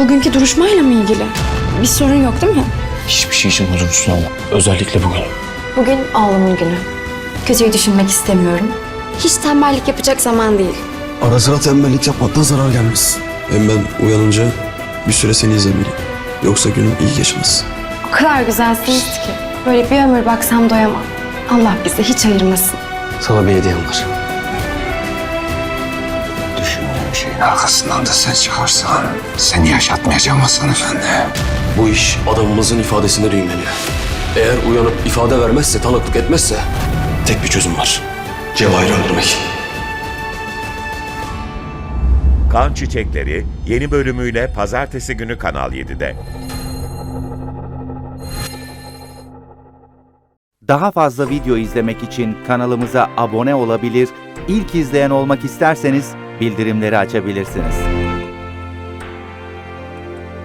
Bugünkü duruşmayla mı ilgili? Bir sorun yok değil mi? Hiçbir şey için huzursuz olma. Özellikle bugün. Bugün oğlumun günü. Kötüyü düşünmek istemiyorum. Hiç tembellik yapacak zaman değil. Ara sıra tembellik yapmaktan zarar gelmez. Hem ben uyanınca bir süre seni izlemeliyim. Yoksa günüm iyi geçmez. O kadar güzelsiniz ki. Böyle bir ömür baksam doyamam. Allah bizi hiç ayırmasın. Sana bir hediyem var. Düşündüğüm şeyin arkasından da sen çıkarsan seni yaşatmayacağım Hasan Efendi. Bu iş adamımızın ifadesine düğümleniyor. Eğer uyanıp ifade vermezse, tanıklık etmezse tek bir çözüm var. Cevahir'i öldürmek. Kan Çiçekleri yeni bölümüyle pazartesi günü Kanal 7'de. Daha fazla video izlemek için kanalımıza abone olabilir, ilk izleyen olmak isterseniz bildirimleri açabilirsiniz.